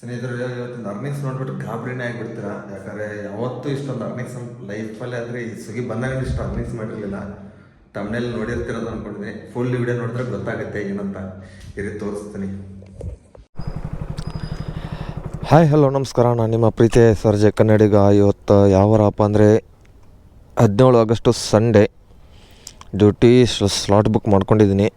ಸ್ನೇಹಿತರು ಇವತ್ತಿನ ಅರ್ನಿಂಗ್ಸ್ ನೋಡ್ಬಿಟ್ಟು ಗಾಬರಿನೇ ಆಗಿಬಿಡ್ತೀರಾ? ಯಾಕಂದರೆ ಯಾವತ್ತೂ ಇಷ್ಟೊಂದು ಅರ್ನಿಂಗ್ಸ್ ಲೈಫಲ್ಲೇ ಆದರೆ ಈ ಸುಗಿ ಬಂದಾಗ ಇಷ್ಟು ಅರ್ನಿಂಗ್ಸ್ ಮಾಡಿರಲಿಲ್ಲ. ತಮ್ಮನೇಲಿ ನೋಡಿರ್ತಿರೋದು ಅಂದ್ಕೊಂಡಿದ್ದೀನಿ ಫುಲ್ ವಿಡಿಯೋ ನೋಡಿದ್ರೆ ಗೊತ್ತಾಗುತ್ತೆ ಏನಂತ. ಇರಿ ತೋರಿಸ್ತೀನಿ. ಹಾಯ್ ಹಲೋ ನಮಸ್ಕಾರ. ನಾನು ನಿಮ್ಮ ಪ್ರೀತಿಯ ಸರ್ಜೆ ಕನ್ನಡಿಗ. ಇವತ್ತು ಯಾವರಪ್ಪ ವಾರಪ್ಪ ಅಂದರೆ ಹದಿನೇಳು August Sunday. Duty slot book ಮಾಡ್ಕೊಂಡಿದ್ದೀನಿ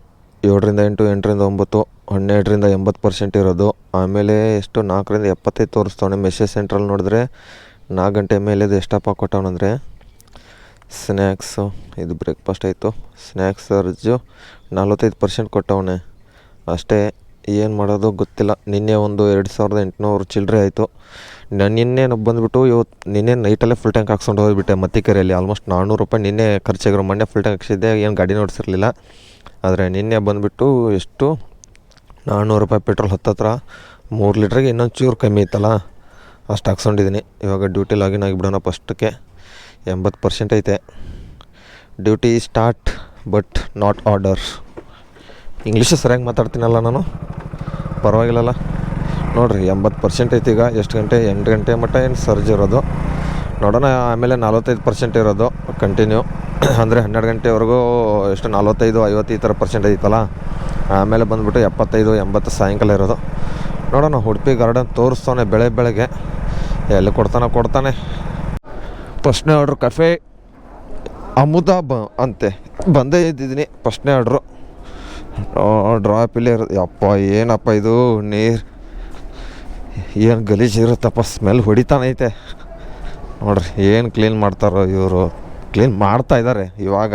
ಏಳರಿಂದ ಎಂಟು, ಎಂಟರಿಂದ ಒಂಬತ್ತು, ಹನ್ನೆರಡರಿಂದ ಎಂಬತ್ತು ಪರ್ಸೆಂಟ್ ಇರೋದು. ಆಮೇಲೆ ಎಷ್ಟು? ನಾಲ್ಕರಿಂದ ಎಪ್ಪತ್ತೈದು ತೋರಿಸ್ತವನೆ ಮೆಸೇಜ್ ಸೆಂಟ್ರಲ್ಲಿ ನೋಡಿದ್ರೆ. ನಾಲ್ಕು ಗಂಟೆ ಮೇಲೆ ಇದು ಎಷ್ಟಪ್ಪ ಕೊಟ್ಟವನಂದರೆ ಸ್ನ್ಯಾಕ್ಸು, ಇದು ಬ್ರೇಕ್ಫಾಸ್ಟ್ ಆಯಿತು. ಸ್ನ್ಯಾಕ್ಸ್ ಅರ್ಜು ನಲ್ವತ್ತೈದು ಪರ್ಸೆಂಟ್ ಕೊಟ್ಟವನೆ. ಅಷ್ಟೇ, ಏನು ಮಾಡೋದು ಗೊತ್ತಿಲ್ಲ. ನಿನ್ನೆ ಒಂದು ಎರಡು ಸಾವಿರದ ಎಂಟುನೂರು ಚಿಲ್ಲರೆ ಆಯಿತು. ನಾನು ನಿನ್ನೆ ಬಂದುಬಿಟ್ಟು ಇವತ್ತು ನಿನ್ನೆ ನೈಟಲ್ಲೇ ಫುಲ್ ಟ್ಯಾಂಕ್ ಹಾಕ್ಸ್ಕೊಂಡು ಹೋಗಿಬಿಟ್ಟೆ ಮತ್ತಿಕೆರೆಯಲ್ಲಿ. ಆಲ್ಮೋಸ್ಟ್ ನಾನ್ನೂರು ರೂಪಾಯಿ ನಿನ್ನೆ ಖರ್ಚಾಗಿರೋ ಮೊನ್ನೆ ಫುಲ್ ಟ್ಯಾಂಕ್ ಹಾಕ್ಸಿದ್ದೆ. ಏನು ಗಾಡಿ ನೋಡಿಸಿರಲಿಲ್ಲ. ಆದರೆ ನಿನ್ನೆ ಬಂದುಬಿಟ್ಟು ಎಷ್ಟು? ನಾನ್ನೂರು ರೂಪಾಯಿ ಪೆಟ್ರೋಲ್ ಹತ್ತತ್ರ ಮೂರು ಲೀಟ್ರಿಗೆ ಇನ್ನೊಂದು ಚೂರು ಕಮ್ಮಿ ಇತ್ತಲ್ಲ? ಅಷ್ಟು ಹಾಕ್ಸ್ಕೊಂಡಿದ್ದೀನಿ ಇವಾಗ ಡ್ಯೂಟಿ ಲಾಗಿನ್ ಆಗಿಬಿಡೋಣ ಫಸ್ಟಕ್ಕೆ ಎಂಬತ್ತು ಪರ್ಸೆಂಟ್ ಐತೆ. Duty start, but not order. English ಸರಿಯಾಗಿ ಮಾತಾಡ್ತೀನಲ್ಲ ನಾನು? ಪರವಾಗಿಲ್ಲಲ್ಲ. ನೋಡಿರಿ, ಎಂಬತ್ತು ಪರ್ಸೆಂಟ್ ಐತೆ ಈಗ. ಎಷ್ಟು ಗಂಟೆ? ಎಂಟು ಗಂಟೆ ಮಟ್ಟ ಏನು ಸರ್ಜ್ ಇರೋದು? ನೋಡೋಣ, ಆಮೇಲೆ ನಲ್ವತ್ತೈದು ಪರ್ಸೆಂಟ್ ಇರೋದು. ಕಂಟಿನ್ಯೂ ಅಂದರೆ ಹನ್ನೆರಡು ಗಂಟೆವರೆಗೂ ಎಷ್ಟು, ನಲ್ವತ್ತೈದು, ಐವತ್ತು ಈ ಥರ ಪರ್ಸೆಂಟ್ ಐತಲ್ಲ ಆಮೇಲೆ ಬಂದುಬಿಟ್ಟು ಎಪ್ಪತ್ತೈದು, ಎಂಬತ್ತು ಸಾಯಂಕಾಲ ಇರೋದು. ನೋಡೋಣ, ಉಡುಪಿ ಗಾರ್ಡನ್ ತೋರಿಸ್ತಾನೆ ಬೆಳೆ ಬೆಳಗ್ಗೆ ಎಲ್ಲಿ ಕೊಡ್ತಾನೆ ಕೊಡ್ತಾನೆ. ಫಸ್ಟ್ನೇ ಆರ್ಡ್ರ್ ಕಫೆ ಅಮುದಾ ಬ ಅಂತೆ. ಬಂದೇ ಇದ್ದಿದ್ದೀನಿ ಫಸ್ಟ್ನೇ ಆರ್ಡ್ರು ಡ್ರಾಪ್ ಇಲ್ಲೇ ಇರೋದು. ಅಪ್ಪ ಏನಪ್ಪ ಇದು? ನೀರು. ಏನು ಗಲೀಜು ಇರುತ್ತಪ್ಪ ಸ್ಮೆಲ್ ಹೊಡಿತಾನೈತೆ. ನೋಡ್ರಿ, ಏನು ಕ್ಲೀನ್ ಮಾಡ್ತಾರೋ ಇವರು. ಕ್ಲೀನ್ ಮಾಡ್ತಾ ಇದ್ದಾರೆ ಇವಾಗ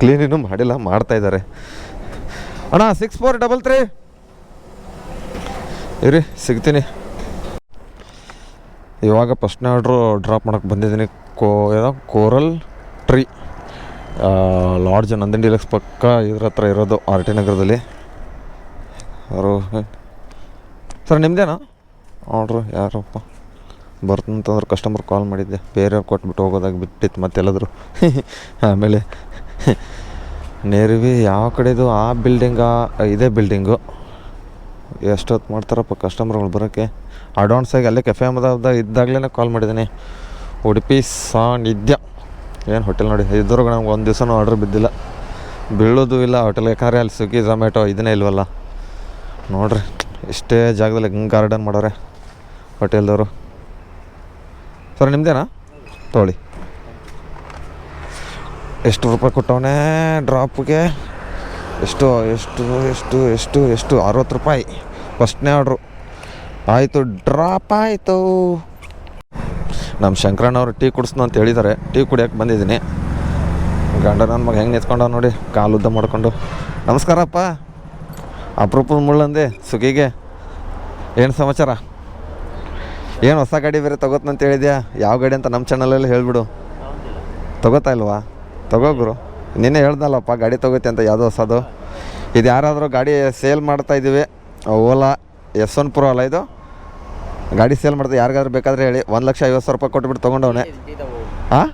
ಕ್ಲೀನ್ ಇನ್ನೂ ಮಾಡಿಲ್ಲ, ಮಾಡ್ತಾ ಇದ್ದಾರೆ ಅಣ್ಣ ಸಿಕ್ಸ್ ಫೋರ್ ಡಬಲ್ ತ್ರೀ ಇರಿ, ಸಿಗ್ತೀನಿ. ಇವಾಗ ಫಸ್ಟ್ ಆರ್ಡ್ರು ಡ್ರಾಪ್ ಮಾಡೋಕ್ಕೆ ಬಂದಿದ್ದೀನಿ. ಕೋ, ಏನೋ coral tree lodge Nandini deluxe ಪಕ್ಕ ಇದ್ರ ಹತ್ರ ಇರೋದು ಆರ್ ಟಿ ನಗರದಲ್ಲಿ. ಅವರು, ಸರ್ ನಿಮ್ಮದೇನಾ ಆರ್ಡ್ರು ಯಾರಪ್ಪ? ಬರ್ತಂತಂದ್ರೆ ಕಸ್ಟಮರ್ ಕಾಲ್ ಮಾಡಿದ್ದೆ. ಬೇರೆಯವ್ರು ಕೊಟ್ಬಿಟ್ಟು ಹೋಗೋದಾಗ ಬಿಟ್ಟಿತ್ತು ಮತ್ತೆಲ್ಲದ್ರು. ಆಮೇಲೆ ನೇರ್ವಿ ಯಾವ ಕಡೆದು ಆ ಬಿಲ್ಡಿಂಗಾ ಇದೇ ಬಿಲ್ಡಿಂಗು ಎಷ್ಟೊತ್ತು ಮಾಡ್ತಾರಪ್ಪ ಕಸ್ಟಮರ್ಗಳು ಬರೋಕ್ಕೆ ಅಡ್ವಾನ್ಸಾಗಿ ಅಲ್ಲೇ ಕೆಫೆ ಅಹಮದಾಬಾದ್ ಇದ್ದಾಗಲೇ ಕಾಲ್ ಮಾಡಿದ್ದೀನಿ. ಉಡುಪಿ ಸಾನಿಧ್ಯ ಏನು ಹೋಟೆಲ್ ನೋಡಿ, ಇದ್ರೊಳಗೆ ನಮ್ಗೆ ಒಂದು ದಿವಸನೂ ಆರ್ಡ್ರ್ ಬಿದ್ದಿಲ್ಲ. ಬೀಳೋದು ಇಲ್ಲ ಹೋಟೆಲ್ ಯಾಕಂದರೆ ಅಲ್ಲಿ ಸ್ವಿಗ್ಗಿ ಝೊಮ್ಯಾಟೊ ಇದನ್ನೇ ಇಲ್ವಲ್ಲ. ನೋಡ್ರಿ, ಇಷ್ಟೇ ಜಾಗದಲ್ಲಿ ಹಿಂಗೆ ಗಾರ್ಡನ್ ಮಾಡೋರೆ ಹೋಟೆಲ್ದವರು ಸರ್ ನಿಮ್ಮದೇನಾ ತೊಗೊಳ್ಳಿ. ಎಷ್ಟು ರೂಪಾಯಿ ಕೊಟ್ಟವನೇ ಡ್ರಾಪ್ಗೆ ಎಷ್ಟು ಎಷ್ಟು ಎಷ್ಟು ಎಷ್ಟು ಎಷ್ಟು, ಅರವತ್ತು ರೂಪಾಯಿ. ಫಸ್ಟ್ನೇ ಆರ್ಡ್ರು ಆಯಿತು ಡ್ರಾಪ್ ಆಯಿತು. ನಮ್ಮ ಶಂಕರಣ್ಣವ್ರು ಟೀ ಕುಡಿಸ್ನು ಅಂತ ಹೇಳಿದ್ದಾರೆ ಟೀ ಕುಡಿಯೋಕೆ ಬಂದಿದ್ದೀನಿ. ಗಂಡ ನನ್ನ ಮಗ ಹೆಂಗೆ ನಿಂತ್ಕೊಂಡ ನೋಡಿ, ಕಾಲು ಉದ್ದ ಮಾಡಿಕೊಂಡು. ನಮಸ್ಕಾರಪ್ಪ. ಅಪರೂಪದ ಮುಳ್ಳಂದೆ ಸುಗಿಗೆ ಏನು ಸಮಾಚಾರ? ಏನು ಹೊಸ ಗಾಡಿ ಬೇರೆ ತಗೋತಂತ ಹೇಳಿದ್ಯಾ? ಯಾವ ಗಾಡಿ ಅಂತ ನಮ್ಮ ಚಾನಲಲ್ಲಿ ಹೇಳ್ಬಿಡು. ತಗೋತಾ ಇಲ್ವಾ? ತಗೋ ಗುರು. ನಿನ್ನೆ ಹೇಳ್ದಲ್ಲಪ್ಪ, ಗಾಡಿ ತಗೋತಿ ಅಂತ ಯಾವುದೋ ಹೊಸದು. ಇದು ಯಾರಾದರೂ ಗಾಡಿ ಸೇಲ್ ಮಾಡ್ತಾ ಇದ್ದೀವಿ ಓಲಾ, ಎಸ್ ಒನ್ ಪ್ರೋ ಅಲ್ಲ ಇದು. ಗಾಡಿ ಸೇಲ್ ಮಾಡ್ತಾ ಯಾರಿಗಾದ್ರೂ ಬೇಕಾದ್ರೆ ಹೇಳಿ. ಒಂದು ಲಕ್ಷ ಐವತ್ತು ಸಾವಿರ ರೂಪಾಯಿ ಕೊಟ್ಬಿಟ್ಟು ತೊಗೊಂಡವನೆ. ಹಾಂ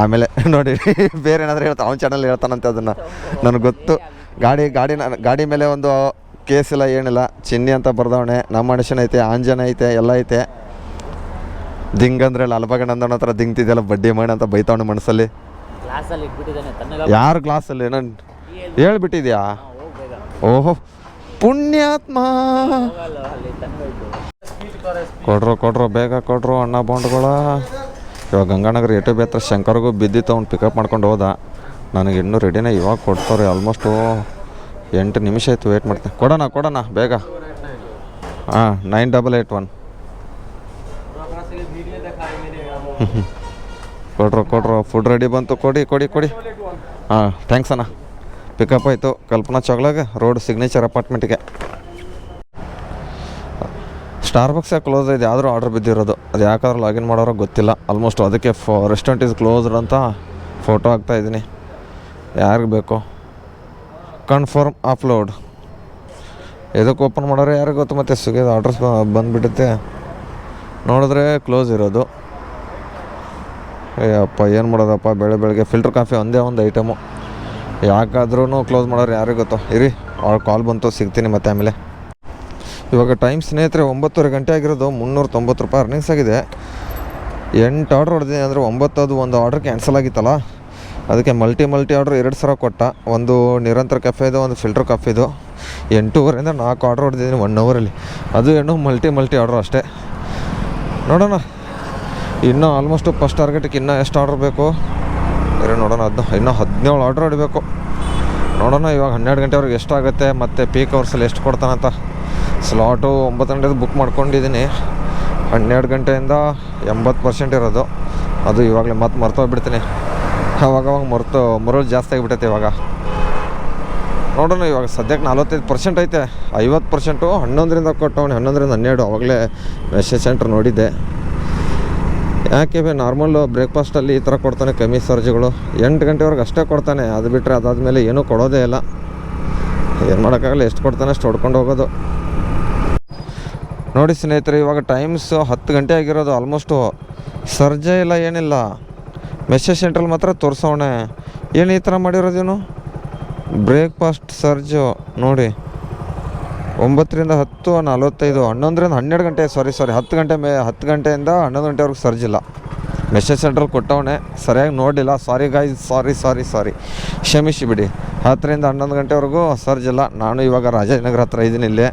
ಆಮೇಲೆ ನೋಡಿ, ಬೇರೆ ಏನಾದರೂ ಹೇಳ್ತಾ ಅವ್ನ ಚಾನಲ್ ಹೇಳ್ತಾನಂತೆ ಅದನ್ನು. ನನಗೆ ಗೊತ್ತು. ಗಾಡಿ ಗಾಡಿ ಗಾಡಿ ಮೇಲೆ ಒಂದು ಕೇಸ್ ಇಲ್ಲ ಏನಿಲ್ಲ ಚಿನ್ನಿ ಅಂತ ಬರ್ದವಣೆ ನಮ್ಮ ಮನುಷ್ಯನ ಐತೆ ಆಂಜನ ಐತೆ ಎಲ್ಲ ಐತೆ. ದಿಂಗ್ ಅಂದ್ರೆ ಲಾಲ್ಬಾಗ ನಂದವನ ಹತ್ರ ದಿಂಗ್ತಿದ್ದೆಲ್ಲ ಬಡ್ಡಿ ಮಾಡಿ ಅಂತ ಬೈತಾವಣೆ ಮನಸ್ಸಲ್ಲಿ. ಯಾರು ಗ್ಲಾಸ್ ಅಲ್ಲಿ ಯಾರು ಗ್ಲಾಸಲ್ಲಿ ನಾನು ಹೇಳ್ಬಿಟ್ಟಿದ್ಯಾ? ಓಹೋ ಪುಣ್ಯಾತ್ಮ. ಕೊಡ್ರು ಕೊಡ್ರು ಬೇಗ ಕೊಡ್ರು ಅಣ್ಣ ಬಾಂಡ್ಗಳ. ಇವಾಗ ಗಂಗಾನಗರ ಎಟು ಬೇತ್ರ ಶಂಕರ್ಗೂ ಬಿದ್ದಿತ್ತು ಅವ್ನು ಪಿಕಪ್ ಮಾಡ್ಕೊಂಡು ಹೋದ. ನನಗೆ ಇನ್ನೂ ರೆಡಿನೇ ಇವಾಗ ಕೊಡ್ತಾರೆ ಆಲ್ಮೋಸ್ಟು ಎಂಟು ನಿಮಿಷ ಆಯಿತು ವೇಟ್ ಮಾಡ್ತೀನಿ ಕೊಡೋಣ ಕೊಡೋಣ, ಬೇಗ. ಹಾಂ ನೈನ್ ಡಬಲ್ ಏಯ್ಟ್ ಒನ್ ಕೊಡ್ರು ಕೊಡ್ರು ಫುಡ್ ರೆಡಿ ಬಂತು, ಕೊಡಿ ಕೊಡಿ ಕೊಡಿ. ಹಾಂ ಥ್ಯಾಂಕ್ಸ್ ಅಣ್ಣ. ಪಿಕಪ್ ಆಯಿತು, ಕಲ್ಪನಾ ಚೌಗ್ಲಾಗ ರೋಡ್ ಸಿಗ್ನೇಚರ್ ಅಪಾರ್ಟ್ಮೆಂಟಿಗೆ ಸ್ಟಾರ್ ಬಾಕ್ಸೇ ಕ್ಲೋಸ್ ಇದೆ? ಆದರೂ ಆರ್ಡರ್ ಬಿದ್ದಿರೋದು. ಅದು ಯಾಕಾದ್ರೂ ಲಾಗಿನ್ ಮಾಡೋರೋ ಗೊತ್ತಿಲ್ಲ. ಆಲ್ಮೋಸ್ಟ್ ಅದಕ್ಕೆ ಫೋ ರೆಸ್ಟೋರೆಂಟ್ ಇಸ್ ಕ್ಲೋಸ್ಡ್ ಅಂತ ಫೋಟೋ ಹಾಕ್ತಾ ಇದ್ದೀನಿ. ಯಾರಿಗೆ ಬೇಕು? Confirm upload. ಎದಕ್ಕೆ ಓಪನ್ ಮಾಡೋರು ಯಾರಿಗೆ ಗೊತ್ತು ಮತ್ತೆ ಸುಗೇದು ಆರ್ಡರ್ಸ್ ಬಂದುಬಿಡುತ್ತೆ ನೋಡಿದ್ರೆ ಕ್ಲೋಸ್ ಇರೋದು. ಅಯ್ಯಪ್ಪ, ಏನು ಮಾಡೋದಪ್ಪ? ಬೆಳೆ ಬೆಳಗ್ಗೆ ಫಿಲ್ಟರ್ ಕಾಫಿ ಒಂದೇ ಒಂದು ಐಟಮು ಯಾಕಾದ್ರೂ ಕ್ಲೋಸ್ ಮಾಡೋರು ಯಾರಿಗೆ ಗೊತ್ತು? ಇರಿ ಅವ್ರ ಕಾಲ್ ಬಂತು, ಸಿಗ್ತೀನಿ ಮತ್ತೆ ಆಮೇಲೆ. ಇವಾಗ ಟೈಮ್ ಸ್ನೇಹಿತರೆ, ಒಂಬತ್ತುವರೆ ಗಂಟೆ ಆಗಿರೋದು ಮುನ್ನೂರ ತೊಂಬತ್ತು ರೂಪಾಯಿ ಅರ್ನಿಂಗ್ಸ್ ಆಗಿದೆ. ಎಂಟು ಆರ್ಡ್ರ್ ಹೊಡೆದಿದ್ದೀನಿ ಅಂದರೆ ಒಂಬತ್ತದು ಒಂದು ಆರ್ಡ್ರ್ ಕ್ಯಾನ್ಸಲ್ ಆಗಿತ್ತಲ್ಲ? ಅದಕ್ಕೆ ಮಲ್ಟಿ ಮಲ್ಟಿ ಆರ್ಡ್ರ್ ಎರಡು ಸಾವಿರ ಕೊಟ್ಟ. ಒಂದು ನಿರಂತರ ಕೆಫೆದು ಒಂದು ಫಿಲ್ಟರ್ ಕಾಫಿದು ಎಂಟೂವರೆಯಿಂದ ನಾಲ್ಕು ಆರ್ಡ್ರ್ ಹೊಡೆದಿದ್ದೀನಿ ಒನ್ ಅವರಲ್ಲಿ ಅದು ಏನು ಮಲ್ಟಿ ಮಲ್ಟಿ ಆರ್ಡ್ರ್ ಅಷ್ಟೇ. ನೋಡೋಣ. ಇನ್ನೂ ಆಲ್ಮೋಸ್ಟ್ ಫಸ್ಟ್ ಟಾರ್ಗೆಟಿಗೆ ಇನ್ನೂ ಎಷ್ಟು ಆರ್ಡ್ರ್ ಬೇಕು? ಇರೋ ನೋಡೋಣ ಅದನ್ನ ಇನ್ನೂ ಹದಿನೇಳು ಆರ್ಡ್ರ್ ಹೊಡಿಬೇಕು. ನೋಡೋಣ, ಇವಾಗ ಹನ್ನೆರಡು ಗಂಟೆವರೆಗೆ ಎಷ್ಟಾಗುತ್ತೆ, ಮತ್ತು ಪೀಕ್ ಅವರ್ಸಲ್ಲಿ ಎಷ್ಟು ಕೊಡ್ತಾನಂತ. ಸ್ಲಾಟು ಒಂಬತ್ತು ಗಂಟೆದು ಬುಕ್ ಮಾಡ್ಕೊಂಡಿದ್ದೀನಿ. ಹನ್ನೆರಡು ಗಂಟೆಯಿಂದ ಎಂಬತ್ತು ಪರ್ಸೆಂಟ್ ಇರೋದು. ಅದು ಇವಾಗಲೇ ಮತ್ತೆ ಮರ್ತೋಗ್ಬಿಡ್ತೀನಿ. ಅವಾಗ ಅವಾಗ ಮರ್ತು ಮರುಳು ಜಾಸ್ತಿ ಆಗಿಬಿಟ್ಟೈತೆ ಇವಾಗ. ನೋಡೋಣ ಇವಾಗ ಸದ್ಯಕ್ಕೆ ನಲ್ವತ್ತೈದು ಪರ್ಸೆಂಟ್ ಐತೆ. ಐವತ್ತು ಪರ್ಸೆಂಟು ಹನ್ನೊಂದರಿಂದ ಕೊಟ್ಟವನು, ಹನ್ನೊಂದರಿಂದ ಹನ್ನೆರಡು, ಅವಾಗಲೇ ಮೆಸೇಜ್ ಸೆಂಟ್ರ್ ನೋಡಿದ್ದೆ. ಯಾಕೆ ಬೇ ನಾರ್ಮಲ್ಲು ಬ್ರೇಕ್ಫಾಸ್ಟಲ್ಲಿ ಈ ಥರ ಕೊಡ್ತಾನೆ ಕಮ್ಮಿ ಸರ್ಜ್ಗಳು. ಎಂಟು ಗಂಟೆವರೆಗೆ ಅಷ್ಟೇ ಕೊಡ್ತಾನೆ. ಅದು ಬಿಟ್ಟರೆ ಅದಾದಮೇಲೆ ಏನೂ ಕೊಡೋದೇ ಇಲ್ಲ. ಏನು ಮಾಡೋಕ್ಕಾಗಲ್ಲ, ಎಷ್ಟು ಕೊಡ್ತಾನೆ ಅಷ್ಟು ಹೊಡ್ಕೊಂಡು ಹೋಗೋದು. ನೋಡಿ ಸ್ನೇಹಿತರೆ, ಇವಾಗ ಟೈಮ್ಸು ಹತ್ತು ಗಂಟೆ ಆಗಿರೋದು ಆಲ್ಮೋಸ್ಟು ಸರ್ಜೆ ಇಲ್ಲ, ಏನಿಲ್ಲ. ಮೆಸೇಜ್ ಸೆಂಟ್ರಲ್ಲಿ ಮಾತ್ರ ತೋರಿಸೋಣೆ ಏನು ಈ ಥರ ಮಾಡಿರೋದೇನು ಬ್ರೇಕ್ಫಾಸ್ಟ್ ಸರ್ಜು ನೋಡಿ. ಒಂಬತ್ತರಿಂದ ಹತ್ತು, ನಲವತ್ತೈದು, ಹನ್ನೊಂದರಿಂದ ಹನ್ನೆರಡು ಗಂಟೆ ಸಾರಿ ಸಾರಿ ಹತ್ತು ಗಂಟೆ ಮೇ, ಹತ್ತು ಗಂಟೆಯಿಂದ ಹನ್ನೊಂದು ಗಂಟೆವರೆಗೂ ಸರ್ಜ್ ಇಲ್ಲ. ಮೆಸೇಜ್ ಸೆಂಟ್ರಲ್ಲಿ ಕೊಟ್ಟವನೆ, ಸರಿಯಾಗಿ ನೋಡಿಲ್ಲ ಸಾರಿ ಗಾಯ್ ಸಾರಿ ಸಾರಿ ಸಾರಿ ಕ್ಷಮಿಸಿ ಬಿಡಿ. ಹತ್ತರಿಂದ ಹನ್ನೊಂದು ಗಂಟೆವರೆಗೂ ಸರ್ಜ್ ಇಲ್ಲ. ನಾನು ಇವಾಗ ರಾಜಾಜಿನಗರ ಹತ್ರ ಇದ್ದೀನಿ ಇಲ್ಲೇ.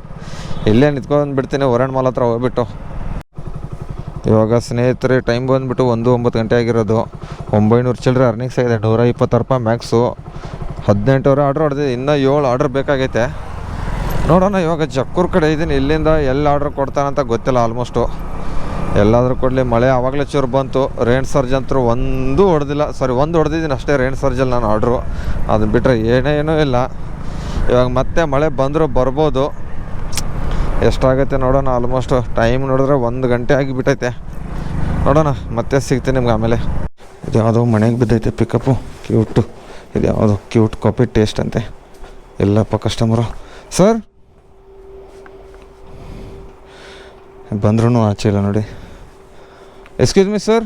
ಇಲ್ಲೇ ನಿಂತ್ಕೊಂಡು ಬಿಡ್ತೀನಿ ವರಣ್ ಮಾಲ್ ಹತ್ರ ಹೋಗ್ಬಿಟ್ಟು. ಇವಾಗ ಸ್ನೇಹಿತರೆ ಟೈಮ್ ಬಂದುಬಿಟ್ಟು ಒಂದು ಒಂಬತ್ತು ಗಂಟೆ ಆಗಿರೋದು. ಒಂಬೈನೂರು ಚಿಲ್ಲರೆ ಅರ್ನಿಂಗ್ಸ್ ಆಗಿದೆ ನೂರ ಇಪ್ಪತ್ತು ರೂಪಾಯಿ ಮ್ಯಾಕ್ಸು ಹದಿನೆಂಟುವರೆ ಆರ್ಡ್ರ್ ಹೊಡೆದಿದೆ ಇನ್ನೂ ಏಳು ಆರ್ಡ್ರ್ ಬೇಕಾಗೈತೆ. ನೋಡೋಣ, ಇವಾಗ ಜಕ್ಕೂರ್ ಕಡೆ ಇದ್ದೀನಿ, ಇಲ್ಲಿಂದ ಎಲ್ಲಿ ಆರ್ಡ್ರ್ ಕೊಡ್ತಾನಂತ ಗೊತ್ತಿಲ್ಲ ಆಲ್ಮೋಸ್ಟು ಎಲ್ಲಾದರೂ ಕೊಡಲಿ, ಮಳೆ ಆವಾಗಲೇ ಚೂರು ಬಂತು. ರೇನ್ ಸರ್ಜ್ ಅಂತೂ ಒಂದು ಹೊಡೆದಿಲ್ಲ ಸಾರಿ ಒಂದು ಹೊಡೆದಿದ್ದೀನಿ ಅಷ್ಟೇ ರೇನ್ ಸರ್ಜಲ್ಲಿ ನಾನು ಆರ್ಡ್ರು ಅದು ಬಿಟ್ಟರೆ ಏನೇನೂ ಇಲ್ಲ. ಇವಾಗ ಮತ್ತೆ ಮಳೆ ಬಂದರೂ ಬರ್ಬೋದು. ಎಷ್ಟಾಗತ್ತೆ ನೋಡೋಣ. ಆಲ್ಮೋಸ್ಟ್ ಟೈಮ್ ನೋಡಿದ್ರೆ ಒಂದು ಗಂಟೆ ಆಗಿಬಿಟ್ಟೈತೆ. ನೋಡೋಣ, ಮತ್ತೆ ಸಿಗ್ತೀನಿ ನಿಮ್ಗೆ ಆಮೇಲೆ. ಇದು ಯಾವುದೋ ಮನೆಗೆ ಬಿದ್ದೈತೆ ಪಿಕಪ್ಪು ಕ್ಯೂಟು ಇದು ಯಾವುದೋ ಕ್ಯೂಟ್ ಕಾಫಿ ಟೇಸ್ಟ್ ಅಂತೆ. ಎಲ್ಲಪ್ಪ ಕಸ್ಟಮರು ಸರ್ ಬಂದ್ರೂ ಆಚೆ ಇಲ್ಲ ನೋಡಿ. Excuse me sir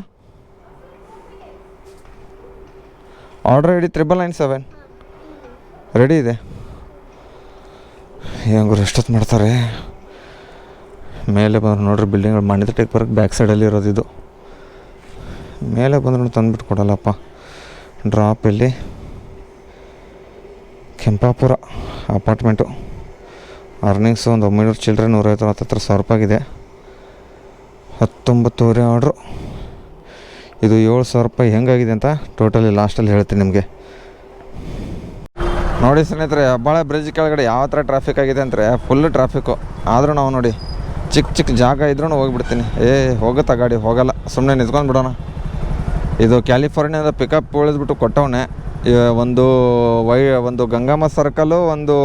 order I D triple nine seven ready ಇದೆ. ಹೆಂಗ್ರು ಎಷ್ಟೊತ್ತು ಮಾಡ್ತಾರೆ? ಮೇಲೆ ಬಂದ್ರೆ ನೋಡ್ರಿ ಬಿಲ್ಡಿಂಗ್ಗಳು ಮಣ್ಣಿದ ಟೇಕ್ ಬರೋಕ್ಕೆ ಬ್ಯಾಕ್ ಸೈಡಲ್ಲಿ ಇರೋದು ಇದು. ಮೇಲೆ ಬಂದ್ರು ತಂದುಬಿಟ್ಟು ಕೊಡಲ್ಲಪ್ಪ. ಡ್ರಾಪ್ ಇಲ್ಲಿ. ಕೆಂಪಾಪುರ ಅಪಾರ್ಟ್ಮೆಂಟು ಅರ್ನಿಂಗ್ಸ್ ಒಂದು ಒಂಬೈನೂರು ಚಿಲ್ಡ್ರೆ ನೂರೈವತ್ತು ಹತ್ತತ್ರ ಸಾವಿರ ರೂಪಾಯಿ ಹತ್ತೊಂಬತ್ತೂವರೆ ಹತ್ತೊಂಬತ್ತುವರೆ ಆರ್ಡ್ರು ಇದು ಏಳು ಸಾವಿರ ರೂಪಾಯಿ ಹೆಂಗಾಗಿದೆ ಅಂತ ಟೋಟಲಿ ಲಾಸ್ಟಲ್ಲಿ ಹೇಳ್ತೀನಿ ನಿಮಗೆ. ನೋಡಿ ಸ್ನೇಹಿತರೆ, ಹೆಬ್ಬಾಳೆ ಬ್ರಿಡ್ಜ್ ಕೆಳಗಡೆ ಯಾವ ಥರ ಟ್ರಾಫಿಕ್ ಆಗಿದೆ ಅಂದರೆ ಫುಲ್ ಟ್ರಾಫಿಕ್ಕು ಆದರೂ ನಾವು ನೋಡಿ. ಚಿಕ್ಕ ಚಿಕ್ಕ ಜಾಗ ಇದ್ರೂ ಹೋಗಿಬಿಡ್ತೀನಿ. ಏ, ಹೋಗುತ್ತಾ ಗಾಡಿ? ಹೋಗಲ್ಲ. ಸುಮ್ಮನೆ ನಿಂತ್ಕೊಂಡು ಬಿಡೋಣ. ಇದು ಕ್ಯಾಲಿಫೋರ್ನಿಯಾದ ಪಿಕಪ್ ಉಳಿದ್ಬಿಟ್ಟು ಕೊಟ್ಟವನೆ. ಒಂದು ವೈ, ಒಂದು ಗಂಗಮ್ಮ ಸರ್ಕಲ್ಲು ಒಂದು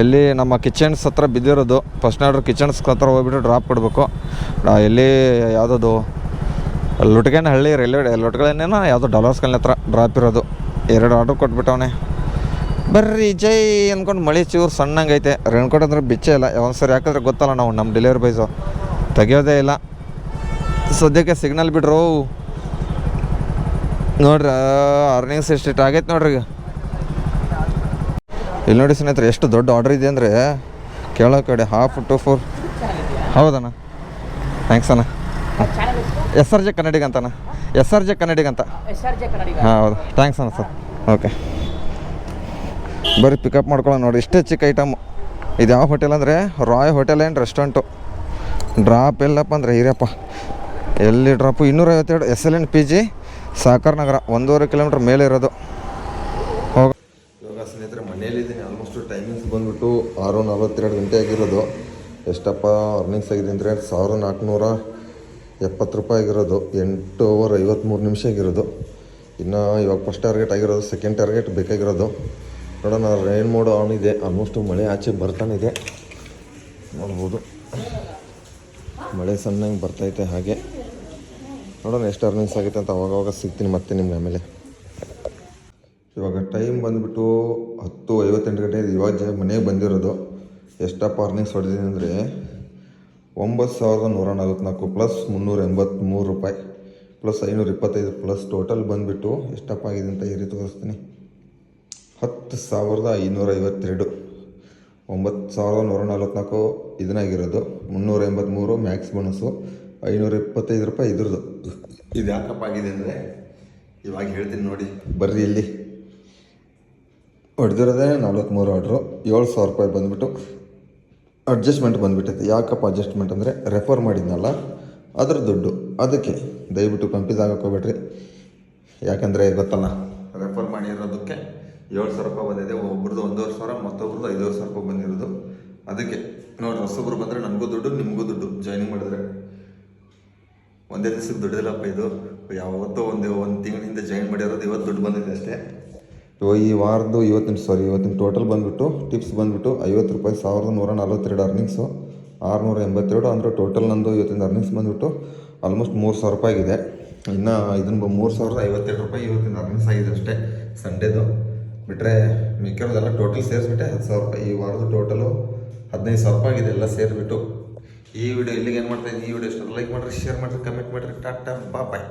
ಎಲ್ಲಿ ನಮ್ಮ ಕಿಚನ್ಸ್ ಹತ್ರ ಬಿದ್ದಿರೋದು. ಫಸ್ಟ್ ಆರ್ಡ್ರ್ ಕಿಚನ್ಸ್ ಹತ್ರ ಹೋಗ್ಬಿಟ್ಟು ಡ್ರಾಪ್ ಕೊಡಬೇಕು. ಎಲ್ಲಿ ಯಾವುದದು? ಲುಟ್ಗೇನಹಳ್ಳಿ ರೈಲ್ವೆ ಲುಟ್ಗಳೇನೇನೋ ಯಾವುದೋ ಡಾಲರ್ಸ್ ಹತ್ರ ಡ್ರಾಪ್ ಇರೋದು. ಎರಡು ಆರ್ಡ್ರ್ ಕೊಟ್ಬಿಟ್ಟವನೆ. ಬರ್ರಿ ಜೈ ಅಂದ್ಕೊಂಡು ಮಳೆ ಚೂರು ಸಣ್ಣಂಗೈತೆ. ರೇಣ್ಕೋಟ್ ಅಂದ್ರೆ ಬಿಚ್ಚೇ ಇಲ್ಲ. ಒಂದು ಸರಿ ಯಾಕಂದ್ರೆ ಗೊತ್ತಲ್ಲ ನಾವು ನಮ್ಮ ಡೆಲಿವರಿ ಬಾಯ್ಸು ತೆಗಿಯೋದೇ ಇಲ್ಲ. ಸದ್ಯಕ್ಕೆ ಸಿಗ್ನಲ್ ಬಿಡ್ರು. ನೋಡ್ರಿ ಅರ್ನಿಂಗ್ಸ್ ಎಷ್ಟು ಆಗೈತೆ ನೋಡ್ರಿ ಈಗ. ಇಲ್ಲಿ ನೋಡಿ ಸ್ನೇಹಿತರೆ ಎಷ್ಟು ದೊಡ್ಡ ಆರ್ಡರ್ ಇದೆ ಅಂದರೆ ಕೇಳೋ ಕಡೆ ಹಾಫ್ ಟು ಫೋರ್ ಹೌದಣ್ಣ. ಥ್ಯಾಂಕ್ಸ್ ಅಣ್ಣ. ಎಸ್ ಆರ್ ಜೆ ಕನ್ನಡಿಗಂತಣ್ಣ ಎಸ್ ಆರ್ ಜೆ ಕನ್ನಡಿಗ ಅಂತ. ಎಸ್ ಆರ್ ಜೆ ಕನ್ನಡಿಗ ಹಾಂ ಹೌದು. ಥ್ಯಾಂಕ್ಸ್ ಅಣ್ಣ ಸರ್. ಓಕೆ ಬರ್ರಿ ಪಿಕಪ್ ಮಾಡ್ಕೊಳ್ಳೋಣ ನೋಡಿ. ಇಷ್ಟೇ ಚಿಕ್ಕ ಐಟಮ್ ಇದು ಯಾವ ಹೋಟೆಲ್ ಅಂದರೆ? Roy hotel and restaurant drop ಎಲ್ಲಪ್ಪ ಅಂದರೆ ಹಿರಿಯಪ್ಪ ಎಲ್ಲಿ drop ಇನ್ನೂರೈವತ್ತೆರಡು S L N P G Sahakar Nagar. ಒಂದೂವರೆ ಕಿಲೋಮೀಟ್ರ್ ಮೇಲೆ ಇರೋದು. ಹೋಗ ಇವಾಗ ಸ್ನೇಹಿತರೆ ಮನೆಯಲ್ಲಿದ್ದೀನಿ ಆಲ್ಮೋಸ್ಟು ಟೈಮಿಂಗ್ಸ್ ಬಂದ್ಬಿಟ್ಟು ಆರು ನಲ್ವತ್ತೆರಡು ಗಂಟೆ ಆಗಿರೋದು. ಎಷ್ಟಪ್ಪ ಅರ್ನಿಂಗ್ಸ್ ಆಗಿದೆ ಅಂದರೆ ಸಾವಿರ ನಾಲ್ಕುನೂರ ಎಪ್ಪತ್ತು ರೂಪಾಯಿ ಆಗಿರೋದು. ಎಂಟು ಓವರ್ ಐವತ್ತ್ಮೂರು ನಿಮಿಷ ಆಗಿರೋದು. ಇನ್ನು ಇವಾಗ ಫಸ್ಟ್ ಟಾರ್ಗೆಟ್ ಆಗಿರೋದು ಸೆಕೆಂಡ್ ಟಾರ್ಗೆಟ್ ಬೇಕಾಗಿರೋದು. ನೋಡೋಣ ರೈನ್ ಮೋಡ್ ಆನ್ ಇದೆ. ಆಲ್ಮೋಸ್ಟು ಮಳೆ ಆಚೆ ಬರ್ತಾನೆ ಇದೆ. ನೋಡ್ಬೋದು. ಮಳೆ ಸಣ್ಣಗೆ ಬರ್ತೈತೆ ಹಾಗೆ. ನೋಡೋಣ ಎಷ್ಟು ಅರ್ನಿಂಗ್ಸ್ ಆಗುತ್ತೆ ಅಂತ ಅವಾಗವಾಗ ಸಿಗ್ತೀನಿ ಮತ್ತೆ ನಿಮ್ಗೆ ಆಮೇಲೆ. ಇವಾಗ ಟೈಮ್ ಬಂದುಬಿಟ್ಟು ಹತ್ತು ಐವತ್ತೆಂಟು ಗಂಟೆ ಇವಾಗ ಮನೆಗೆ ಬಂದಿರೋದು. ಎಷ್ಟಪ್ಪ ಅರ್ನಿಂಗ್ಸ್ ಹೊಡೆದಿದ್ದೀನಿ ಅಂದರೆ ಒಂಬತ್ತು ಸಾವಿರದ ನೂರ ನಲ್ವತ್ನಾಲ್ಕು ಪ್ಲಸ್ ಮುನ್ನೂರ ಎಂಬತ್ತ್ಮೂರು ರೂಪಾಯಿ. ಪ್ಲಸ್ ಐನೂರ ಇಪ್ಪತ್ತೈದು ಪ್ಲಸ್ ಟೋಟಲ್ ಬಂದುಬಿಟ್ಟು ಎಷ್ಟಪ್ಪ ಆಗಿದೆ ಅಂತ ಈ ರೀತಿ ತೋರಿಸ್ತೀನಿ. ಹತ್ತು ಸಾವಿರದ ಐನೂರ ಐವತ್ತೆರಡು ಒಂಬತ್ತು ಸಾವಿರದ ನೂರ ನಲ್ವತ್ನಾಲ್ಕು ಇದನ್ನಾಗಿರೋದು. ಮುನ್ನೂರ ಎಂಬತ್ತ್ಮೂರು ಮ್ಯಾಕ್ಸ್ ಬೋನಸ್ಸು ಐನೂರ ಇಪ್ಪತ್ತೈದು ರೂಪಾಯಿ ಇದ್ರದ್ದು. ಇದು ಯಾಕಪ್ಪ ಆಗಿದೆ ಅಂದರೆ ಇವಾಗ ಹೇಳ್ತೀನಿ ನೋಡಿ. ಬರ್ರಿ ಇಲ್ಲಿ. ಹೊಡೆದಿರೋದೇ ನಲ್ವತ್ತ್ಮೂರು ಆರ್ಡ್ರು. ಏಳು ಸಾವಿರ ರೂಪಾಯಿ ಬಂದುಬಿಟ್ಟು ಅಡ್ಜಸ್ಟ್ಮೆಂಟ್ ಬಂದುಬಿಟ್ಟೈತೆ ಯಾಕಪ್ಪ ಅಡ್ಜಸ್ಟ್ಮೆಂಟ್ ಅಂದರೆ ರೆಫರ್ ಮಾಡಿದ್ನಲ್ಲ ಅದ್ರ ದುಡ್ಡು. ಅದಕ್ಕೆ ದಯವಿಟ್ಟು ಕನ್ಫ್ಯೂಸ್ ಆಗೋಕೋಬೇಡ್ರಿ ಯಾಕಂದರೆ ಗೊತ್ತಲ್ಲ. ರೆಫರ್ ಮಾಡಿರೋದಕ್ಕೆ ಏಳು ಸಾವಿರ ರೂಪಾಯಿ ಬಂದಿದೆ. ಒಬ್ರದ್ದು ಒಂದೂವರೆ ಸಾವಿರ, ಮತ್ತೊಬ್ರದ್ದು ಐದೂವರೆ ಸಾವಿರ ರೂಪಾಯಿ ಬಂದಿರೋದು. ಅದಕ್ಕೆ ನೋಡಿ ಹೊಸೊಬ್ರು ಬಂದರೆ ನನಗೂ ದುಡ್ಡು, ನಿಮಗೂ ದುಡ್ಡು. ಜಾಯ್ನಿಂಗ್ ಮಾಡಿದ್ರೆ ಒಂದೇ ದಿವಸಕ್ಕೆ ದುಡ್ಡಿಲ್ಲಪ್ಪ ಇದು. ಯಾವತ್ತೋ ಒಂದು ಒಂದು ತಿಂಗಳಿಂದ ಜಾಯಿನ್ ಮಾಡಿರೋದು, ಇವತ್ತು ದುಡ್ಡು ಬಂದಿದೆ ಅಷ್ಟೇ. ಈ ವಾರದ್ದು ಇವತ್ತಿನ ಸಾರಿ ಇವತ್ತಿನ ಟೋಟಲ್ ಬಂದುಬಿಟ್ಟು ಟಿಪ್ಸ್ ಬಂದುಬಿಟ್ಟು ಐವತ್ತು ರೂಪಾಯಿ, ಸಾವಿರದ ನೂರ ನಲ್ವತ್ತೆರಡು ಅರ್ನಿಂಗ್ಸು ಆರುನೂರ ಎಂಬತ್ತೆರಡು ಅಂದರೆ ಟೋಟಲ್ ನಂದು ಇವತ್ತಿನ ಅರ್ನಿಂಗ್ಸ್ ಬಂದುಬಿಟ್ಟು ಆಲ್ಮೋಸ್ಟ್ ಮೂರು ಸಾವಿರ ರೂಪಾಯಿ ಆಗಿದೆ. ಇನ್ನು ಇದನ್ನು ಮೂರು ಸಾವಿರದ ಐವತ್ತೆರಡು ರೂಪಾಯಿ ಇವತ್ತಿನ ಅರ್ನಿಂಗ್ಸ್ ಆಗಿದೆ ಅಷ್ಟೇ. ಸಂಡೇದು ಬಿಟ್ಟರೆ ಮಿಕ್ಕಿರೋದೆಲ್ಲ ಟೋಟಲ್ ಸೇರಿಸ್ಬಿಟ್ಟೆ ಹತ್ತು ಸಾವಿರ ರೂಪಾಯಿ. ಈ ವಾರದ ಟೋಟಲು ಹದಿನೈದು ಸಾವಿರ ರೂಪಾಯಿ ಆಗಿದೆ ಎಲ್ಲ ಸೇರಿಬಿಟ್ಟು. ಈ ವಿಡಿಯೋ ಇಲ್ಲಿಗೆ ಏನು ಮಾಡ್ತಾ ಇದ್ದೀನಿ? ಈ ವಿಡಿಯೋ ಇಷ್ಟ ಲೈಕ್ ಮಾಡಿರಿ ಶೇರ್ ಮಾಡಿರಿ ಕಮೆಂಟ್ ಮಾಡಿರಿ. ಟಾಟಾ ಬಾ ಬಾಯ್